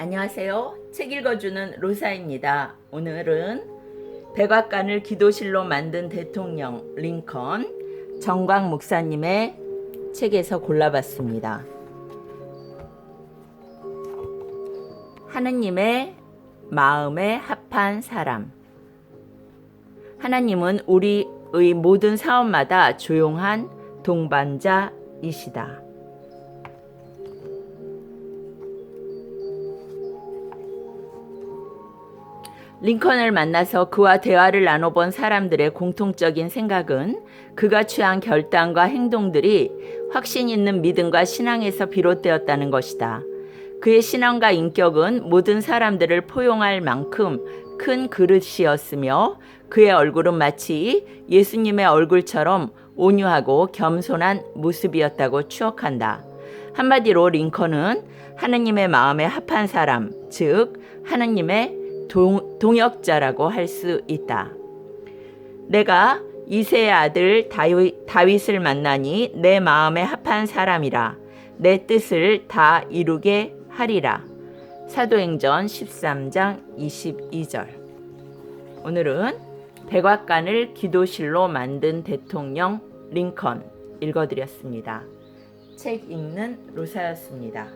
안녕하세요. 책 읽어주는 로사입니다. 오늘은 백악관을 기도실로 만든 대통령 링컨 정광 목사님의 책에서 골라봤습니다. 하느님의 마음에 합한 사람. 하나님은 우리의 모든 사업마다 조용한 동반자이시다. 링컨을 만나서 그와 대화를 나눠본 사람들의 공통적인 생각은 그가 취한 결단과 행동들이 확신 있는 믿음과 신앙에서 비롯되었다는 것이다. 그의 신앙과 인격은 모든 사람들을 포용할 만큼 큰 그릇이었으며 그의 얼굴은 마치 예수님의 얼굴처럼 온유하고 겸손한 모습이었다고 추억한다. 한마디로 링컨은 하느님의 마음에 합한 사람, 즉 하느님의 동, 동역자라고 할 수 있다. 내가 이세의 아들 다윗, 다윗 을 만나니 내 마음에 합한 사람이라 내 뜻을 다 이루게 하리라. 사도행전 13장 22절. 오늘은 백악관을 기도실로 만든 대통령 링컨 읽어드렸습니다. 책 읽는 로사였습니다.